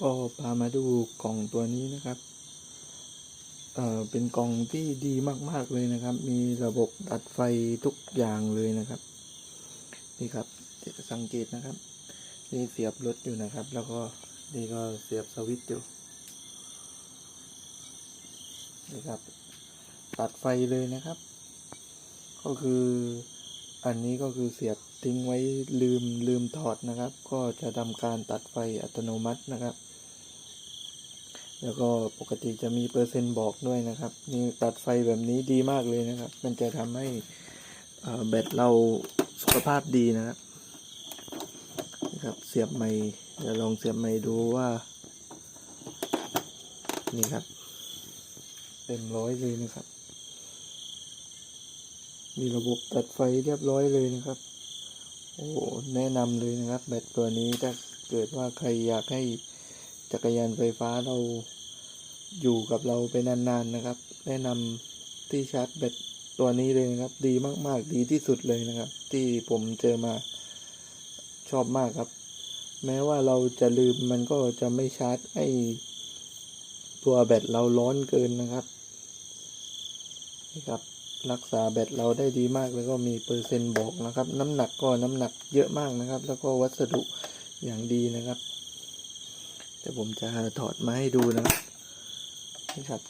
ก็พามาดูกล่องตัวนี้นะครับ เอ่อ เป็นกล่องที่ดีมาก ๆ เลยนะครับ มีระบบตัดไฟทุกอย่างเลยนะครับ นี่ครับ สังเกตนะครับ นี่เสียบรถอยู่นะครับ แล้วก็นี่ก็เสียบสวิตช์อยู่ นี่ครับ ตัดไฟเลยนะครับ ก็คืออันนี้ก็คือเสียบทิ้งไว้ลืมลืมถอดนะครับ ก็จะทำการตัดไฟอัตโนมัตินะครับ แล้วก็ปกติจะมีเปอร์เซ็นต์บอกด้วยนะครับ นี่ตัดไฟแบบนี้ดีมากเลยนะครับ มันจะทำให้แบตเราสุขภาพดีนะครับนะครับ เสียบใหม่เดี๋ยวลองเสียบใหม่ดูว่า นี่ครับ เต็มร้อยเลยนะครับ มีระบบตัดไฟเรียบร้อยเลยนะครับ โอ้แนะนำเลยนะครับ แบตตัวนี้ถ้าเกิดว่าใครอยากให้ จักรยานไฟฟ้าเราอยู่กับเราไปนานๆนะครับ แนะนำที่ชาร์จแบตตัวนี้เลยนะครับ ดีมากๆ ดีที่สุดเลยนะครับ ที่ผมเจอมาชอบมากครับ แม้ว่าเราจะลืมมันก็จะไม่ชาร์จให้ตัวแบตเราร้อนเกินนะครับนี่ครับรักษาแบตเราได้ดีมากแล้วก็มีเปอร์เซ็นต์บอกนะครับ น้ำหนักก็น้ำหนักเยอะมากนะครับ แล้วก็วัสดุอย่างดีนะครับ ดี๋ยวผมจะถอดมาให้ดูนะครับนี่ครับ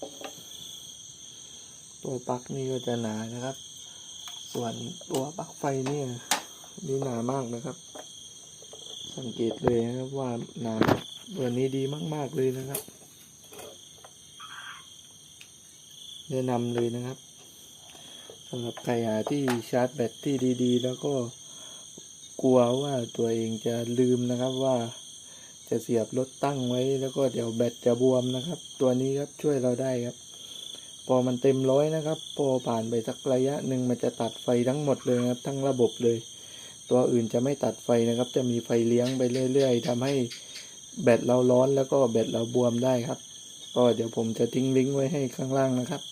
ตัวปลั๊กนี่ก็จะหนานะครับ ส่วนตัวปลั๊กไฟเนี่ยนี่หนามากนะครับ สังเกตเลยนะครับว่าหนาตัวนี้ดีมาก ๆเลยนะครับแนะนำเลยนะครับสำหรับใครหาที่ชาร์จแบตที่ดี ๆ แล้วก็กลัวว่าตัวเองจะลืมนะครับว่า จะเสียบรถตั้งไว้ แล้วก็เดี๋ยวแบตจะบวมนะครับ ตัวนี้ครับช่วยเราได้ครับ พอมันเต็มร้อยนะครับ พอผ่านไปสักระยะหนึ่งมันจะตัดไฟทั้งหมดเลยครับ ทั้งระบบเลย ตัวอื่นจะไม่ตัดไฟนะครับ จะมีไฟเลี้ยงไปเรื่อย ๆทำให้แบตเราร้อนแล้วก็แบตเราบวมได้ครับ ก็เดี๋ยวผมจะทิ้งลิงก์ไว้ให้ข้างล่างนะครับ